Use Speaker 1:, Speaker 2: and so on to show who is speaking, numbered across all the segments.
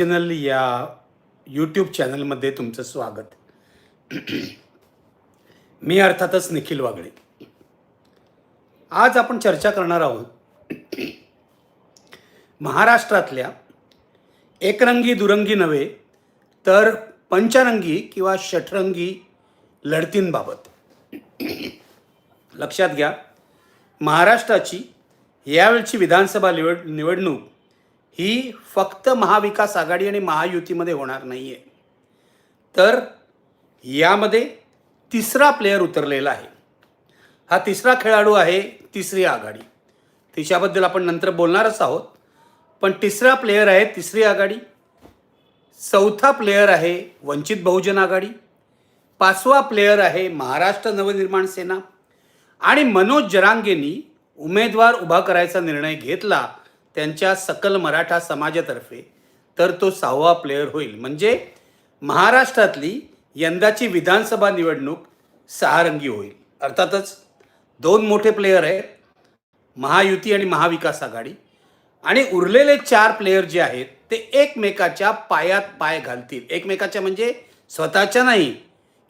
Speaker 1: Channel या YouTube चॅनलमध्ये तुमचं स्वागत. मी अर्थातच निखिल वागळे. आज आपण चर्चा करणार आहोत महाराष्ट्रातल्या एकरंगी दुरंगी नव्हे तर पंचरंगी किंवा षटरंगी लढतींबाबत. लक्षात घ्या महाराष्ट्राची यावेळची विधानसभा निवड निवडणूक ही फक्त महाविकास आघाडी आणि महायुतीमध्ये होणार नाही आहे तर यामध्ये तिसरा प्लेयर उतरलेला आहे. हा तिसरा खेळाडू आहे तिसरी आघाडी. तिच्याबद्दल आपण नंतर बोलणारच आहोत. पण तिसरा प्लेयर आहे तिसरी आघाडी. चौथा प्लेयर आहे वंचित बहुजन आघाडी. पाचवा प्लेयर आहे महाराष्ट्र नवनिर्माण सेना. आणि मनोज जरांगेंनी उमेदवार उभा करायचा निर्णय घेतला त्यांच्या सकल मराठा समाजातर्फे तर तो सहावा प्लेयर होईल. म्हणजे महाराष्ट्रातली यंदाची विधानसभा निवडणूक सहारंगी होईल. अर्थातच दोन मोठे प्लेयर आहेत महायुती आणि महाविकास आघाडी. आणि उरलेले चार प्लेयर जे आहेत ते एकमेकाच्या पायात पाय घालतील. एकमेकाच्या म्हणजे स्वतःच्या नाही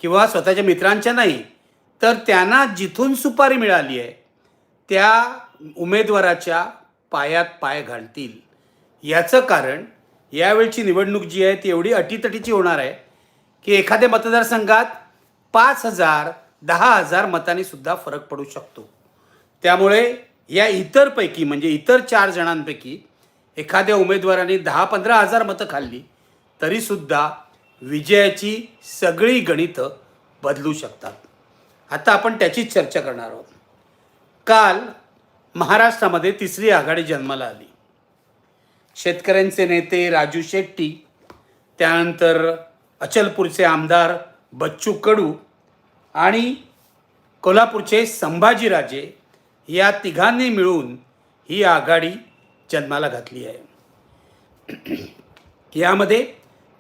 Speaker 1: किंवा स्वतःच्या मित्रांच्या नाही तर त्यांना जिथून सुपारी मिळाली आहे त्या उमेदवाराच्या पायात पाय घालतील. याचं कारण यावेळची निवडणूक जी आहे ती एवढी अटीतटीची होणार आहे की एखाद्या मतदारसंघात पाच हजार दहा हजार मतांनी सुद्धा फरक पडू शकतो. त्यामुळे या इतरपैकी म्हणजे इतर चार जणांपैकी एखाद्या उमेदवाराने दहा पंधरा हजार मतं खाल्ली तरीसुद्धा विजयाची सगळी गणितं बदलू शकतात. आता आपण त्याचीच चर्चा करणार आहोत. काल महाराष्ट्रामध्ये तिसरी आघाडी जन्माला आली. शेतकऱ्यांचे नेते राजू शेट्टी त्यानंतर अचलपूरचे आमदार बच्चू कडू आणि कोल्हापूरचे संभाजीराजे या तिघांनी मिळून ही आघाडी जन्माला घातली आहे. यामध्ये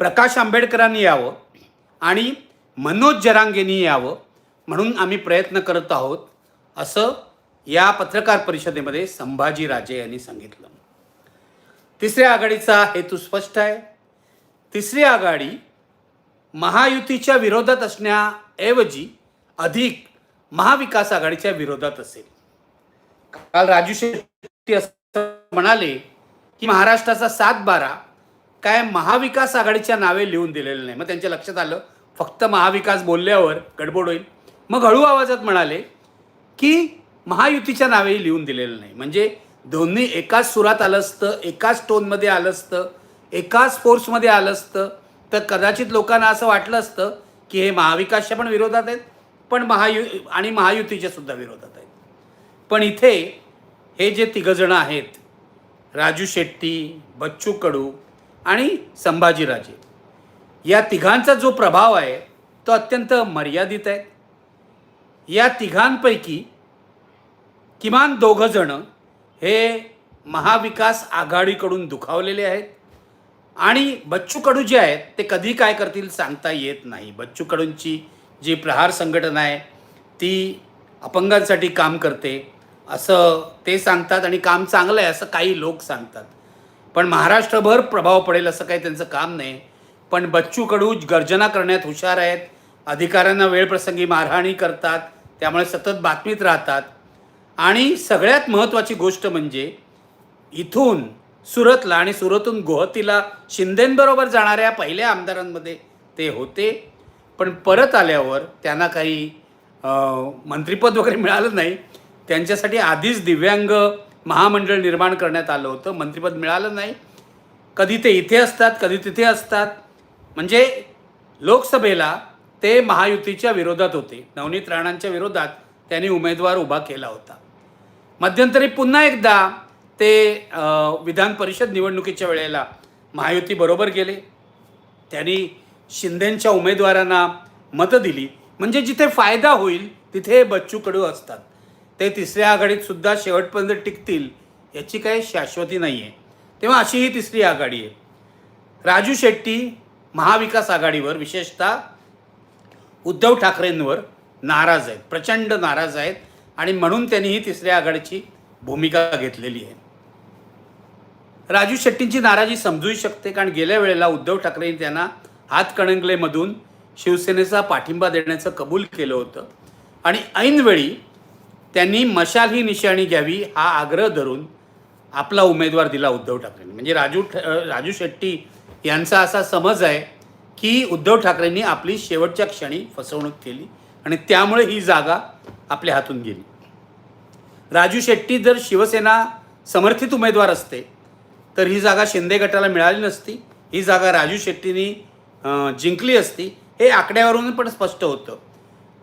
Speaker 1: प्रकाश आंबेडकरांनी यावं आणि मनोज जरांगेंनी यावं म्हणून आम्ही प्रयत्न करत आहोत असं या पत्रकार परिषदेमध्ये संभाजीराजे यांनी सांगितलं. तिसऱ्या आघाडीचा हेतू स्पष्ट आहे. तिसरी आघाडी महायुतीच्या विरोधात असण्याऐवजी अधिक महाविकास आघाडीच्या विरोधात असेल. काल राजू शेट्टी म्हणाले की महाराष्ट्राचा सात बारा काय महाविकास आघाडीच्या नावे लिहून दिलेलं नाही. मग त्यांच्या लक्षात आलं फक्त महाविकास बोलल्यावर गडबड होईल. मग हळू आवाजात म्हणाले की महायुतीच्या नावेही लिहून दिलेलं नाही. म्हणजे दोन्ही एकाच सुरात आलं असतं एकाच टोनमध्ये आलं असतं एकाच फोर्समध्ये आलं असतं. तर कदाचित लोकांना असं वाटलं असतं की हे महाविकासच्या पण विरोधात आहेत पण महायु आणि महायुतीच्या सुद्धा विरोधात आहेत. पण इथे हे जे तिघंजणं आहेत राजू शेट्टी बच्चू कडू आणि संभाजीराजे या तिघांचा जो प्रभाव आहे तो अत्यंत मर्यादित आहे. या तिघांपैकी किमान दोघंजणं हे महाविकास आघाडीकडून दुखावलेले आहेत. आणि बच्चू कडू जे आहेत ते कधी काय करतील सांगता येत नाही. बच्चू कडूंची जी प्रहार संघटना आहे ती अपंगांसाठी काम करते. असं ते सांगतात आणि काम चांगलं आहे असं काही लोक सांगतात. पण महाराष्ट्रभर प्रभाव पडेल असं काही त्यांचं काम नाही. पण बच्चू कडू गर्जना करण्यात हुशार आहेत. अधिकाऱ्यांना वेळप्रसंगी मारहाणी करतात. त्यामुळे सतत बातमीत राहतात. आणि सगळ्यात महत्त्वाची गोष्ट म्हणजे इथून सुरतला आणि सुरतून गुवाहाटीला शिंदेंबरोबर जाणाऱ्या पहिल्या आमदारांमध्ये ते होते. पण परत आल्यावर त्यांना काही मंत्रिपद वगैरे मिळालं नाही. त्यांच्यासाठी आधीच दिव्यांग महामंडळ निर्माण करण्यात आलं होतं. मंत्रिपद मिळालं नाही. कधी ते इथे असतात कधी तिथे असतात. म्हणजे लोकसभेला ते महायुतीच्या विरोधात होते. नवनीत राणांच्या विरोधात त्यांनी उमेदवार उभा केला होता. मध्यंतरी पुन्हा एकदा ते विधान परिषद निवडणुकीच्या वेळेला महायुतीबरोबर गेले. त्यांनी शिंदेंच्या उमेदवारांना मतं दिली. म्हणजे जिथे फायदा होईल तिथे बच्चू कडू असतात. ते तिसऱ्या आघाडीत सुद्धा शेवटपर्यंत टिकतील याची काही शाश्वती नाही आहे तेव्हा अशी ही तिसरी आघाडी आहे. राजू शेट्टी महाविकास आघाडीवर विशेषतः उद्धव ठाकरेंवर नाराज आहेत प्रचंड नाराज आहेत. आणि म्हणून त्यांनी ही तिसऱ्या आघाडीची भूमिका घेतलेली आहे. राजू शेट्टींची नाराजी समजूही शकते कारण गेल्या वेळेला उद्धव ठाकरेंनी त्यांना हातकणंगलेमधून शिवसेनेचा पाठिंबा देण्याचं कबूल केलं होतं. आणि ऐनवेळी त्यांनी मशाल ही निशाणी घ्यावी हा आग्रह धरून आपला उमेदवार दिला उद्धव ठाकरेंनी. म्हणजे राजू राजू शेट्टी यांचा असा समज आहे की उद्धव ठाकरेंनी आपली शेवटच्या क्षणी फसवणूक केली आणि त्यामुळे ही जागा आपल्या हातून गेली. राजू शेट्टी जर शिवसेना समर्थित उमेदवार असते तर ही जागा शिंदे गटाला मिळाली नसती ही जागा राजू शेट्टींनी जिंकली असती हे आकड्यावरून पण स्पष्ट होतं.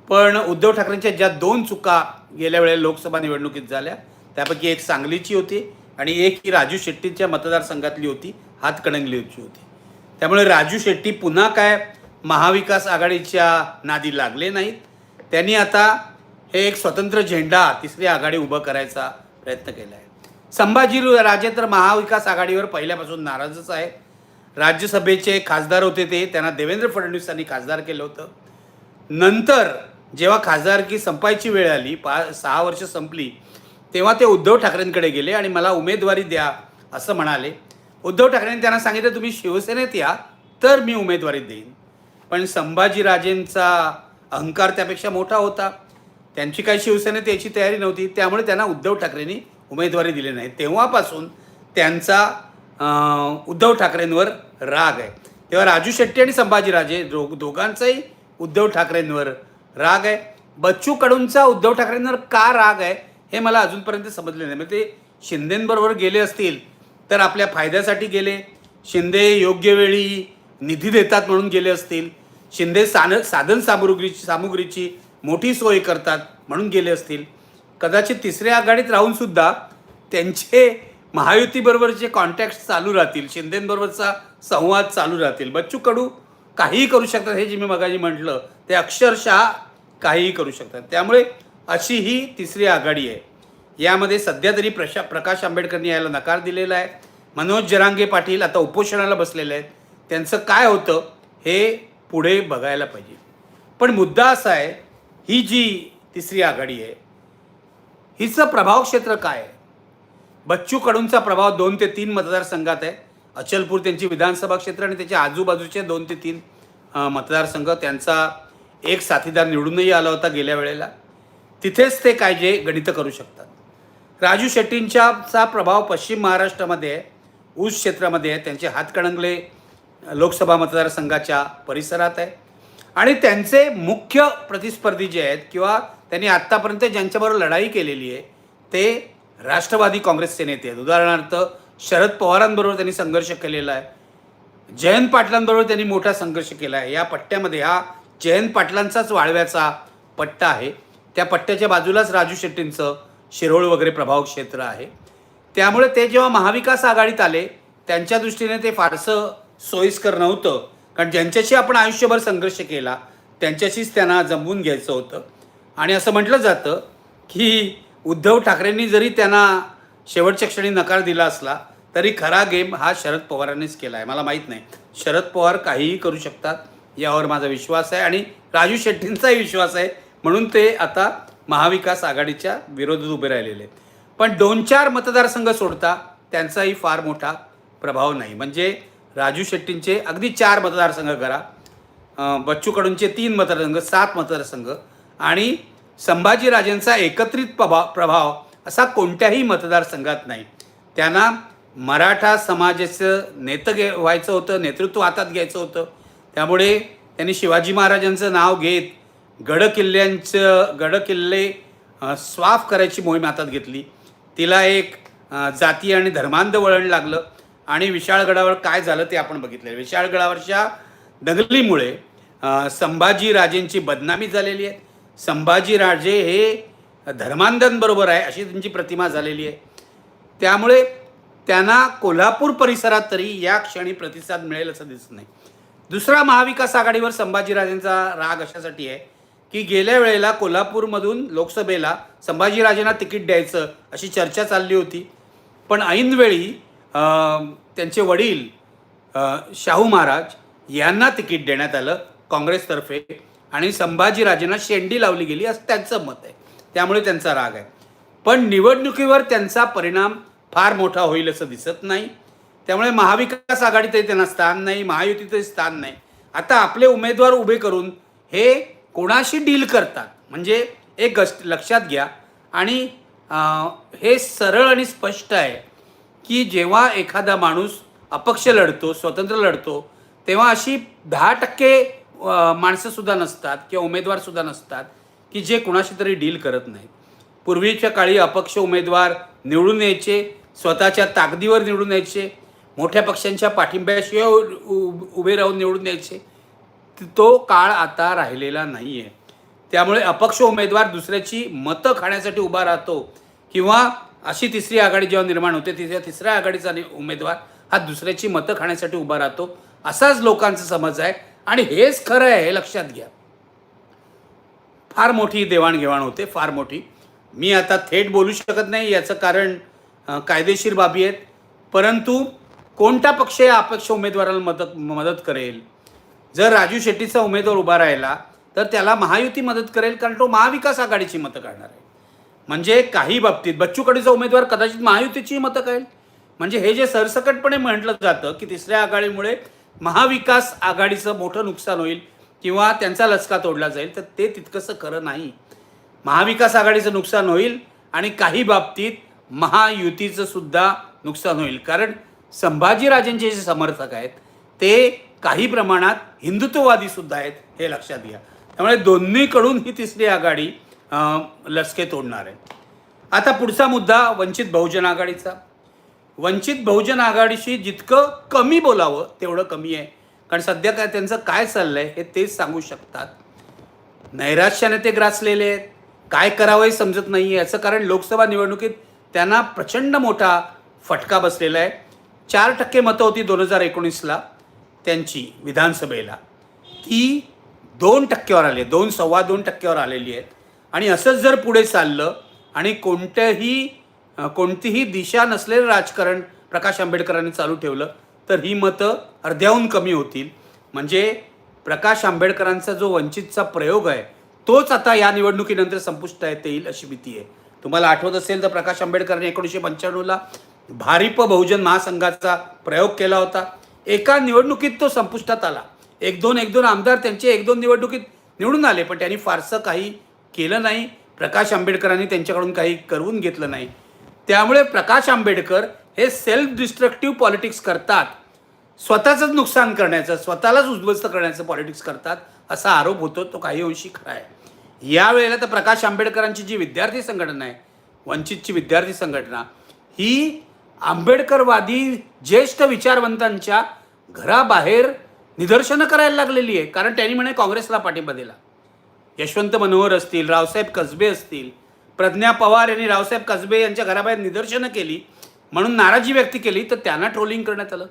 Speaker 1: पण उद्धव ठाकरेंच्या ज्या दोन चुका गेल्या वेळेला लोकसभा निवडणुकीत झाल्या त्यापैकी एक सांगलीची होती आणि एक ही राजू शेट्टीच्या मतदारसंघातली होती हातकणंगलीची होती. त्यामुळे राजू शेट्टी पुन्हा काय महाविकास आघाडीच्या नादी लागले नाहीत. त्यांनी आता हे एक स्वतंत्र झेंडा तिसरी आघाडी उभं करायचा प्रयत्न केला आहे संभाजी राजे तर महाविकास आघाडीवर पहिल्यापासून नाराजच आहे. राज्यसभेचे खासदार होते ते त्यांना देवेंद्र फडणवीसांनी खासदार केलं होतं. नंतर जेव्हा खासदारकी संपायची वेळ आली पा सहा वर्ष संपली तेव्हा ते उद्धव ठाकरेंकडे गेले आणि मला उमेदवारी द्या असं म्हणाले. उद्धव ठाकरेंनी त्यांना सांगितलं तुम्ही शिवसेनेत या तर मी उमेदवारी देईन. पण संभाजीराजेंचा अहंकार त्यापेक्षा मोठा होता. त्यांची काही शिवसेनेत याची तयारी नव्हती त्यामुळे त्यांना उद्धव ठाकरेंनी उमेदवारी दिली नाही. तेव्हापासून त्यांचा उद्धव ठाकरेंवर राग आहे. तेव्हा राजू शेट्टी आणि संभाजीराजे दो दोघांचाही उद्धव ठाकरेंवर राग आहे. बच्चू कडूंचा उद्धव ठाकरेंवर का राग आहे हे मला अजूनपर्यंत समजले नाही. म्हणजे ते शिंदेंबरोबर गेले असतील तर आपल्या फायद्यासाठी गेले. शिंदे योग्य वेळी निधी देतात म्हणून गेले असतील. शिंदे सान साधन सामुग्रीची सामुग्रीची मोठी सोय करतात म्हणून गेले असतील. कदाचित तिसऱ्या आघाडीत राहूनसुद्धा त्यांचे महायुतीबरोबरचे कॉन्टॅक्ट चालू राहतील शिंदेबरोबरचा संवाद चालू राहतील. बच्चू कडू काहीही करू शकतात हे जे मी मगाजी म्हटलं. ते अक्षरशः काहीही करू शकतात. त्यामुळे अशी ही तिसरी आघाडी आहे. यामध्ये सध्या तरी प्रशा प्रकाश आंबेडकरनी यायला नकार दिलेला आहे. मनोज जरांगे पाटील आता उपोषणाला बसलेले आहेत. त्यांचं काय होतं हे पुढे बघायला पाहिजे. पण मुद्दा असा आहे ही जी तिसरी आघाडी आहे हिचं प्रभाव क्षेत्र काय आहे? बच्चू कडूंचा प्रभाव दोन ते तीन मतदारसंघात आहे. अचलपूर त्यांची विधानसभा क्षेत्र आणि त्याच्या आजूबाजूचे दोन ते तीन मतदारसंघ. त्यांचा एक साथीदार निवडूनही आला होता गेल्या वेळेला. तिथेच ते काय जे गणितं करू शकतात. राजू शेट्टींच्या चा प्रभाव पश्चिम महाराष्ट्रामध्ये आहे ऊस क्षेत्रामध्ये आहे. त्यांचे हातकणंगले लोकसभा मतदारसंघाच्या परिसरात आहे. आणि त्यांचे मुख्य प्रतिस्पर्धी जे आहेत किंवा त्यांनी आत्तापर्यंत ज्यांच्याबरोबर लढाई केलेली आहे ते राष्ट्रवादी काँग्रेसचे नेते आहेत. उदाहरणार्थ शरद पवारांबरोबर त्यांनी संघर्ष केलेला आहे. जयंत पाटलांबरोबर त्यांनी मोठा संघर्ष केला आहे. या पट्ट्यामध्ये हा जयंत पाटलांचाच वाळव्याचा पट्टा आहे. त्या पट्ट्याच्या बाजूलाच राजू शेट्टींचं शिरोळ वगैरे प्रभाव क्षेत्र आहे. त्यामुळे ते जेव्हा महाविकास आघाडीत आले त्यांच्या दृष्टीने ते फारसं सोयीस्कर नव्हतं. कारण ज्यांच्याशी आपण आयुष्यभर संघर्ष केला त्यांच्याशीच त्यांना जमवून घ्यायचं होतं. आणि असं म्हटलं जातं की उद्धव ठाकरेंनी जरी त्यांना शेवटच्या क्षणी नकार दिला असला तरी खरा गेम हा शरद पवारांनीच केला आहे मला माहीत नाही. शरद पवार काहीही करू शकतात यावर माझा विश्वास आहे आणि राजू शेट्टींचाही विश्वास आहे. म्हणून ते आता महाविकास आघाडीच्या विरोधात उभे राहिलेले. पण दोन चार मतदारसंघ सोडता त्यांचाही फार मोठा प्रभाव नाही. म्हणजे राजू शेट्टींचे अगदी चार मतदारसंघ करा. बच्चू कडूंचे तीन मतदारसंघ सात मतदारसंघ आणि संभाजीराजेंचा एकत्रित प्रभाव प्रभाव असा कोणत्याही मतदारसंघात नाही. त्यांना मराठा समाजाचं नेतं घे व्हायचं होतं नेतृत्व हातात घ्यायचं होतं. त्यामुळे त्यांनी शिवाजी महाराजांचं नाव घेत गडकिल्ल्यांचं गडकिल्ले स्वाफ करायची मोहीम हातात घेतली. तिला एक जाती आणि धर्मांध वळण लागलं. आणि विशाळगडावर काय झालं ते आपण बघितलं. विशाळगडावरच्या दंगलीमुळे संभाजीराजेंची बदनामी झालेली आहे. संभाजीराजे हे धर्मांधांबरोबर आहे अशी त्यांची प्रतिमा झालेली आहे. त्यामुळे त्यांना कोल्हापूर परिसरात तरी या क्षणी प्रतिसाद मिळेल असं दिसत नाही. दुसरा महाविकास आघाडीवर संभाजीराजेंचा राग अशासाठी आहे की गेल्या वेळेला कोल्हापूरमधून लोकसभेला संभाजीराजेंना तिकीट द्यायचं अशी चर्चा चालली होती. पण ऐनवेळी त्यांचे वडील शाहू महाराज यांना तिकीट देण्यात आलं काँग्रेसतर्फे आणि संभाजीराजेंना शेंडी लावली गेली असं त्यांचं मत आहे. त्यामुळे त्यांचा राग आहे. पण निवडणुकीवर त्यांचा परिणाम फार मोठा होईल असं दिसत नाही. त्यामुळे महाविकास आघाडीतही त्यांना स्थान नाही महायुतीतही स्थान नाही. आता आपले उमेदवार उभे करून हे कोणाशी डील करतात? म्हणजे एक गस्ट लक्षात घ्या. आणि हे सरळ आणि स्पष्ट आहे. की जेव्हा एखादा माणूस अपक्ष लढतो स्वतंत्र लढतो तेव्हा अशी दहा टक्के माणसंसुद्धा नसतात किंवा उमेदवारसुद्धा नसतात की जे कुणाशी तरी डील करत नाहीत. पूर्वीच्या काळी अपक्ष उमेदवार निवडून यायचे स्वतःच्या ताकदीवर निवडून यायचे मोठ्या पक्षांच्या पाठिंब्याशिवाय उ- उ- उभे राहून निवडून यायचे. तो काळ आता राहिलेला नाही आहे त्यामुळे अपक्ष उमेदवार दुसऱ्याची मतं खाण्यासाठी उभा राहतो किंवा अशी तिसरी आघाडी जेव्हा निर्माण होते तिथे तिसऱ्या आघाडीचा उमेदवार हा दुसऱ्याची मतं खाण्यासाठी उभा राहतो. असाच लोकांचा समज आहे आणि हेच खरं आहे हे लक्षात घ्या. फार मोठी देवाणघेवाण होते फार मोठी. मी आता थेट बोलू शकत नाही याचं कारण कायदेशीर बाबी आहेत. परंतु कोणता पक्ष या अपेक्ष उमेदवाराला मदत मदत करेल? जर राजू शेट्टीचा उमेदवार उभा राहिला तर त्याला महायुती मदत करेल कारण तो महाविकास आघाडीची मतं काढणार आहे. म्हणजे काही बाबतीत बच्चू कडूचा उमेदवार कदाचित महायुतीची मतं कळेल म्हणजे हे जे सरसकटपणे म्हटलं जातं की तिसऱ्या आघाडीमुळे महाविकास आघाडीचं मोठं नुकसान होईल किंवा त्यांचा लचका तोडला जाईल तर ते तितकंसं खरं नाही. महाविकास आघाडीचं नुकसान होईल आणि काही बाबतीत महायुतीचं सुद्धा नुकसान होईल. कारण संभाजीराजेंचे जे समर्थक आहेत ते काही प्रमाणात हिंदुत्ववादी सुद्धा आहेत हे लक्षात घ्या. त्यामुळे दोन्हीकडून ही तिसरी आघाडी लसके तोडणार. आहे आता पुढचा मुद्दा वंचित बहुजन आघाडीचा. वंचित बहुजन आघाडीशी जितकं कमी बोलावं तेवढं कमी आहे. कारण सध्या काय त्यांचं काय चाललं आहे हे तेच सांगू शकतात. नैराश्याने ते ग्रासलेले आहेत. काय करावं हे समजत नाही आहे याचं कारण लोकसभा निवडणुकीत त्यांना प्रचंड मोठा फटका बसलेला आहे. चार टक्के मतं होती दोन हजार एकोणीसला त्यांची विधानसभेला. ती दोन टक्क्यावर आली आहे. दोन सव्वा दोन टक्क्यावर आलेली आहेत. आणि असंच जर पुढे चाललं आणि कोणत्याही कोणतीही दिशा नसलेलं राजकारण प्रकाश आंबेडकरांनी चालू ठेवलं तर ही मतं अर्ध्याहून कमी होतील. म्हणजे प्रकाश आंबेडकरांचा जो वंचितचा प्रयोग आहे तोच आता या निवडणुकीनंतर संपुष्टात येईल अशी भीती आहे. तुम्हाला आठवत असेल तर प्रकाश आंबेडकरांनी एकोणीसशे पंच्याण्णवला भारिप बहुजन महासंघाचा प्रयोग केला होता. एका निवडणुकीत तो संपुष्टात आला. एक दोन एक दोन आमदार त्यांचे एक दोन निवडणुकीत निवडून आले पण त्यांनी फारसं काही केलं नाही प्रकाश आंबेडकरांनी त्यांच्याकडून काही करवून घेतलं नाही. त्यामुळे प्रकाश आंबेडकर हे सेल्फ डिस्ट्रक्टिव्ह पॉलिटिक्स करतात. स्वतःचंच नुकसान करण्याचं स्वतःलाच उद्ध्वस्त करण्याचं पॉलिटिक्स करतात असा आरोप होतो तो काही अंशी खरा आहे. यावेळेला तर प्रकाश आंबेडकरांची जी विद्यार्थी संघटना आहे वंचितची विद्यार्थी संघटना ही आंबेडकरवादी ज्येष्ठ विचारवंतांच्या घराबाहेर निदर्शनं करायला लागलेली आहे. कारण त्यांनी म्हणे काँग्रेसला पाठिंबा दिला. यशवंत मनोहर असतील रावसाहेब कसबे असतील प्रज्ञा पवार यांनी रावसाहेब कसबे यांच्या घराबाहेर निदर्शनं केली म्हणून नाराजी व्यक्त केली तर त्यांना ट्रोलिंग करण्यात आलं.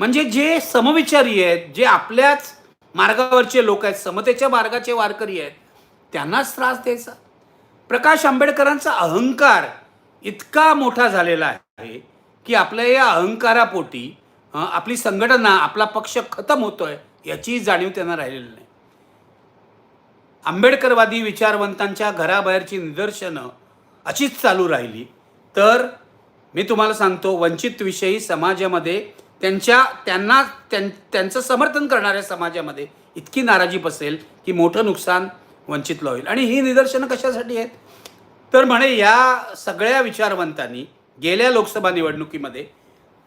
Speaker 1: म्हणजे जे समविचारी आहेत जे आपल्याच मार्गावरचे लोक आहेत समतेच्या मार्गाचे वारकरी आहेत त्यांनाच त्रास द्यायचा. प्रकाश आंबेडकरांचा अहंकार इतका मोठा झालेला आहे की आपल्या या अहंकारापोटी आपली संघटना आपला पक्ष खतम होतोय याची जाणीव त्यांना राहिलेली नाही. आंबेडकरवादी विचारवंतांच्या घराबाहेरची निदर्शनं अशीच चालू राहिली. तर मी तुम्हाला सांगतो वंचितविषयी समाजामध्ये त्यांच्या त्यांना त्यां त्यांचं समर्थन करणाऱ्या समाजामध्ये इतकी नाराजी बसेल की मोठं नुकसान वंचितला होईल. आणि ही निदर्शनं कशासाठी आहेत? तर म्हणे या सगळ्या विचारवंतांनी गेल्या लोकसभा निवडणुकीमध्ये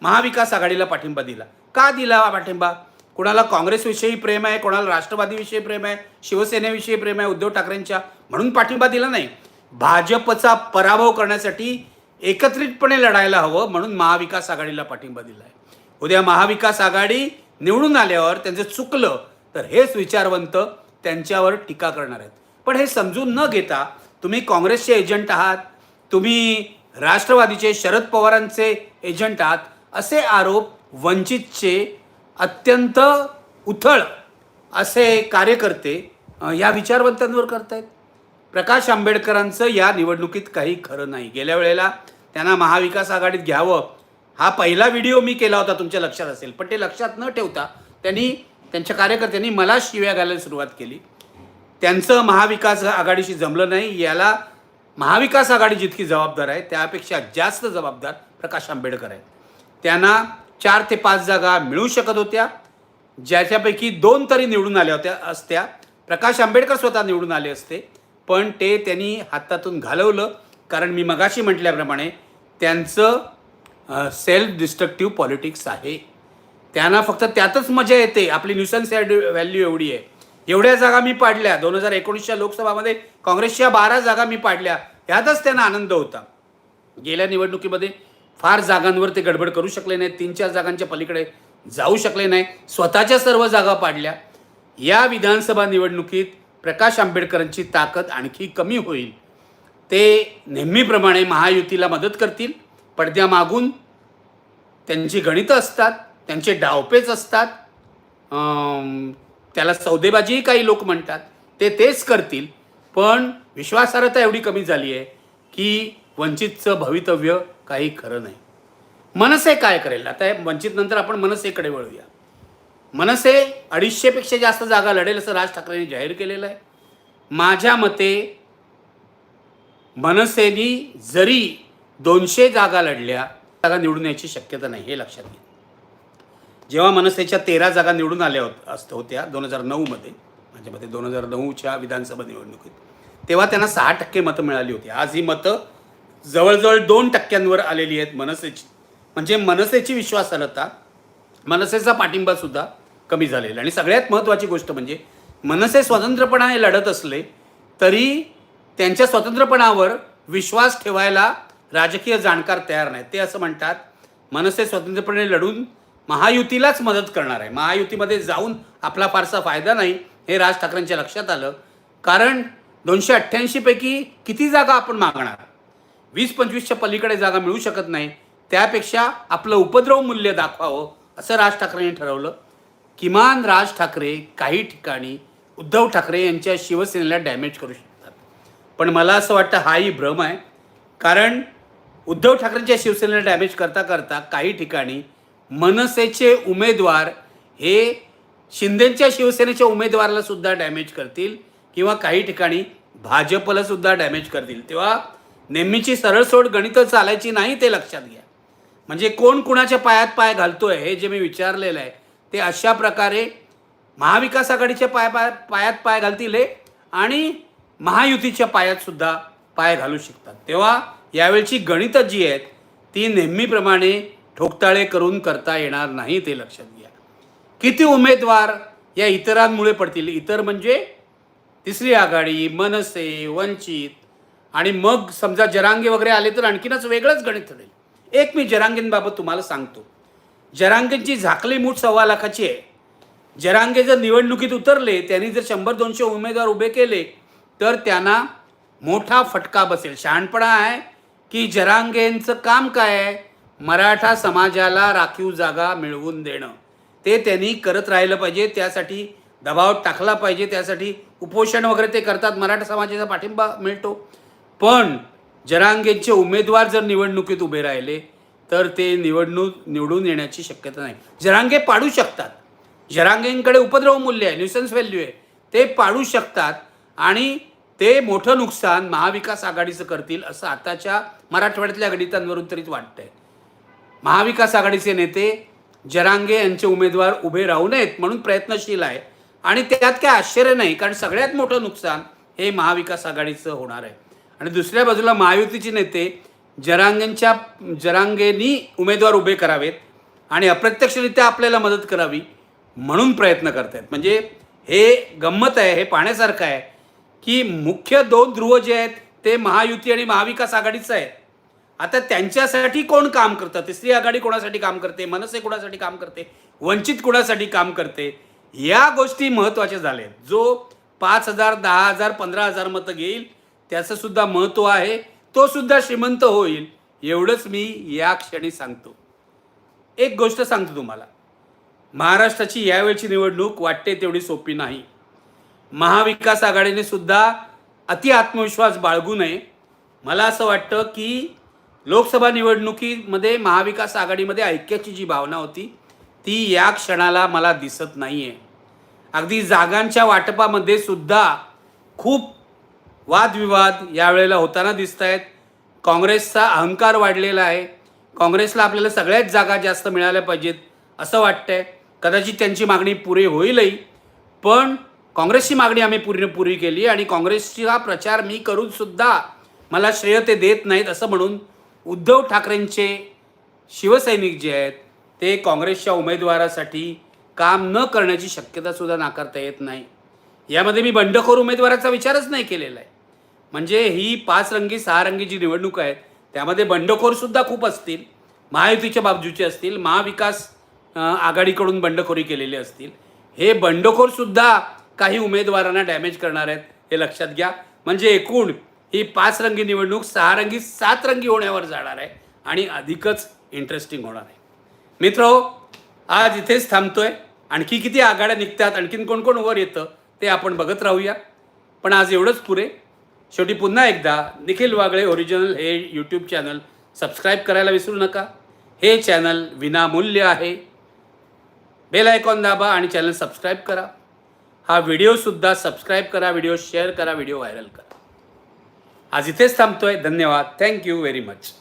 Speaker 1: महाविकास आघाडीला पाठिंबा दिला. का दिला पाठिंबा? कुणाला काँग्रेसविषयी प्रेम आहे कोणाला राष्ट्रवादीविषयी प्रेम आहे शिवसेनेविषयी प्रेम आहे उद्धव ठाकरेंच्या म्हणून पाठिंबा दिला नाही. भाजपचा पराभव करण्यासाठी एकत्रितपणे लढायला हवं म्हणून महाविकास आघाडीला पाठिंबा दिला आहे उद्या महाविकास आघाडी निवडून आल्यावर त्यांचं चुकलं तर हेच विचारवंत त्यांच्यावर टीका करणार आहेत. पण हे समजून न घेता तुम्ही काँग्रेसचे एजंट आहात तुम्ही राष्ट्रवादीचे शरद पवारांचे एजंट आहात असे आरोप वंचितचे अत्यंत उथळ असे कार्यकर्ते अ, या विचारवंतांवर करतायत. प्रकाश आंबेडकरांचं या निवडणुकीत काही खरं नाही. गेल्या वेळेला त्यांना महाविकास आघाडीत घ्यावं हा पहिला व्हिडिओ मी केला होता तुमच्या लक्षात असेल. पण ते लक्षात न ठेवता त्यांनी त्यांच्या कार्यकर्त्यांनी मला शिव्या घालायला सुरुवात केली. त्यांचं महाविकास आघाडीशी जमलं नाही याला महाविकास आघाडी जितकी जबाबदार आहे त्यापेक्षा जास्त जबाबदार प्रकाश आंबेडकर आहेत. त्यांना चार ते पाच जागा मिळू शकत होत्या. ज्याच्यापैकी दोन तरी निवडून आल्या होत्या असत्या. प्रकाश आंबेडकर स्वतः निवडून आले असते. पण ते त्यांनी हातातून घालवलं. कारण मी मगाशी म्हटल्याप्रमाणे त्यांचं सेल्फ डिस्ट्रक्टिव्ह पॉलिटिक्स आहे. त्यांना फक्त त्यातच मजा येते. आपली न्यूसन्स व्हॅल्यू एवढी आहे. एवढ्या जागा मी पाडल्या. दोन हजार एकोणीसच्या लोकसभामध्ये काँग्रेसच्या बारा जागा मी पाडल्या. ह्यातच त्यांना आनंद होता. गेल्या निवडणुकीमध्ये फार जागांवर ते गडबड करू शकले नाहीत. तीन चार जागांच्या पलीकडे जाऊ शकले नाही स्वतःच्या सर्व जागा पाडल्या. या विधानसभा निवडणुकीत प्रकाश आंबेडकरांची ताकद आणखी कमी होईल. ते नेहमीप्रमाणे महायुतीला मदत करतील. पडद्यामागून त्यांची गणितं असतात त्यांचे डावपेच असतात. त्याला सौदेबाजीही काही लोक म्हणतात. ते तेच करतील. पण विश्वासार्हता एवढी कमी झाली आहे की वंचितचं भवितव्य काही खरं नाही. मनसे काय करेल? आता हे वंचित नंतर आपण मनसेकडे वळूया. मनसे अडीचशेपेक्षा जास्त जागा लढेल असं राज ठाकरेंनी जाहीर केलेलं आहे. माझ्या मते मनसेनी जरी दोनशे जागा लढल्या जागा निवडून यायची शक्यता नाही हे लक्षात घ्या. जेव्हा मनसेच्या तेरा जागा निवडून आल्या होत असत होत्या दोन हजार नऊमध्ये माझ्या मते दोन हजार नऊच्या विधानसभा निवडणुकीत तेव्हा त्यांना सहा टक्के मतं मिळाली होती. आज ही मतं जवळजवळ दोन टक्क्यांवर आलेली आहेत मनसेची. म्हणजे मनसेची विश्वासार्हता मनसेचा पाठिंबासुद्धा कमी झालेला आणि सगळ्यात महत्त्वाची गोष्ट म्हणजे मनसे स्वतंत्रपणाने लढत असले तरी त्यांच्या स्वतंत्रपणावर विश्वास ठेवायला राजकीय जाणकार तयार नाहीत. ते असं म्हणतात मनसे स्वतंत्रपणे लढून महायुतीलाच मदत करणार आहे. महायुतीमध्ये जाऊन आपला फारसा फायदा नाही हे राज ठाकरेंच्या लक्षात आलं. कारण दोनशे अठ्ठ्याऐंशीपैकी किती जागा आपण मागणार? वीस पंचवीसच्या पलीकडे जागा मिळू शकत नाही. त्यापेक्षा आपलं उपद्रव मूल्य दाखवावं असं राज ठाकरेंनी ठरवलं. किमान राज ठाकरे काही ठिकाणी उद्धव ठाकरे यांच्या शिवसेनेला डॅमेज करू शकतात. पण मला असं वाटतं हाही भ्रम आहे. कारण उद्धव ठाकरेंच्या शिवसेनेला डॅमेज करता करता काही ठिकाणी मनसेचे उमेदवार हे शिंदेच्या शिवसेनेच्या उमेदवाराला सुद्धा डॅमेज करतील किंवा काही ठिकाणी भाजपला सुद्धा डॅमेज करतील. तेव्हा नेहमीची सरळ सोड गणितं चालायची नाही ते लक्षात घ्या. म्हणजे कोण कुणाच्या पायात पाय घालतोय हे जे मी विचारलेलं आहे ते अशा प्रकारे महाविकास आघाडीच्या पाय पाय पायात पाय घालतील हे आणि महायुतीच्या पायातसुद्धा पाय घालू शकतात. तेव्हा यावेळची गणितं जी आहेत ती नेहमीप्रमाणे ठोकताळे करून करता येणार नाही ते लक्षात घ्या. किती उमेदवार या इतरांमुळे पडतील? इतर म्हणजे तिसरी आघाडी मनसे वंचित आणि मग समजा जरांगे वगैरे आले तर आणखीनच वेगळंच गणित ठरेल एक मी जरांगेंबाबत तुम्हाला सांगतो. जरांगेंची झाकली मूठ सव्वा लाखाची आहे जरांगे जर निवडणुकीत उतरले त्यांनी जर शंभर दोनशे उमेदवार उभे केले तर त्यांना मोठा फटका बसेल. शहाणपणा आहे की जरांगेंचं काम काय आहे? मराठा समाजाला राखीव जागा मिळवून देणं. ते त्यांनी करत राहिलं पाहिजे त्यासाठी दबाव टाकला पाहिजे त्यासाठी उपोषण वगैरे ते करतात. मराठा समाजाचा पाठिंबा मिळतो. पण जरांगेंचे उमेदवार जर निवडणुकीत उभे राहिले तर ते निवडणूक निवडून येण्याची शक्यता नाही. जरांगे पाडू शकतात. जरांगेंकडे उपद्रव मूल्य आहे न्यूसन्स व्हॅल्यू आहे. ते पाडू शकतात आणि ते मोठं नुकसान महाविकास आघाडीचं करतील असं आताच्या मराठवाड्यातल्या गणितांवरून तरीच वाटतंय. महाविकास आघाडीचे नेते जरांगे यांचे उमेदवार उभे राहू नयेत म्हणून प्रयत्नशील आहे. आणि त्यात काय आश्चर्य नाही कारण सगळ्यात मोठं नुकसान हे महाविकास आघाडीचं होणार आहे. आणि दुसऱ्या बाजूला महायुतीचे नेते जरांगेंच्या जरांगेनी उमेदवार उभे करावेत आणि अप्रत्यक्षरित्या आपल्याला मदत करावी म्हणून प्रयत्न करतायत. म्हणजे हे गंमत आहे हे पाहण्यासारखं आहे की मुख्य दोन ध्रुव जे आहेत ते महायुती आणि महाविकास आघाडीचं आहे आता त्यांच्यासाठी कोण काम करतं? तिसरी आघाडी कोणासाठी काम करते? मनसे कोणासाठी काम करते? वंचित कोणासाठी काम करते? या गोष्टी महत्त्वाच्या झाल्या आहेत. जो पाच हजार दहा हजार पंधरा हजार मतं घेईल त्याचं सुद्धा महत्त्व आहे. तो सुद्धा श्रीमंत होईल एवढंच मी या क्षणी सांगतो. एक गोष्ट सांगतो तुम्हाला. महाराष्ट्राची यावेळची निवडणूक वाटते तेवढी सोपी नाही. महाविकास आघाडीने सुद्धा अति आत्मविश्वास बाळगू नये. मला असं वाटतं की लोकसभा निवडणुकीमध्ये महाविकास आघाडीमध्ये ऐक्याची जी भावना होती ती या क्षणाला मला दिसत नाही आहे अगदी जागांच्या वाटपामध्ये सुद्धा खूप वादविवाद यावेळेला होताना दिसत आहेत काँग्रेसचा अहंकार वाढलेला आहे. काँग्रेसला आपल्याला सगळ्याच जागा जास्त मिळाल्या पाहिजेत असं वाटतंय. कदाचित त्यांची मागणी पुरी होईलही. पण काँग्रेसची मागणी आम्ही पूर्ण पुरी केली आणि काँग्रेसचा प्रचार मी करून सुद्धा मला श्रेय ते देत नाहीत असं म्हणून उद्धव ठाकरेंचे शिवसैनिक जे आहेत ते काँग्रेसच्या उमेदवारासाठी काम न करण्याची शक्यतासुद्धा नाकारता येत नाही. यामध्ये मी बंडखोर उमेदवाराचा विचारच नाही केलेला आहे. म्हणजे ही पाच रंगी सहा रंगी जी निवडणूक आहे त्यामध्ये बंडखोर सुद्धा खूप असतील महायुतीच्या बाजूचे असतील महाविकास आघाडीकडून बंडखोरी केलेली असतील हे बंडखोर सुद्धा काही उमेदवारांना डॅमेज करणार आहेत हे लक्षात घ्या. म्हणजे एकूण ही पाच रंगी निवडणूक सहा रंगी सात रंगी होण्यावर जाणार आहे आणि अधिकच इंटरेस्टिंग होणार आहे. मित्र आज इथेच थांबतोय. आणखी किती आघाड्या निघतात आणखीन कोण कोण वर येतं ते आपण बघत राहूया. पण आज एवढंच पुरे. शेवटी पुन्हा एकदा निखिल वागळे ओरिजिनल हे यूट्यूब चॅनल सबस्क्राईब करायला विसरू नका. हे चॅनल विनामूल्य आहे. बेल आयकॉन दाबा आणि चॅनल सबस्क्राईब करा. हा व्हिडिओसुद्धा सबस्क्राईब करा व्हिडिओ शेअर करा व्हिडिओ व्हायरल करा. आज इथेच थांबतोय. धन्यवाद. Thank you very much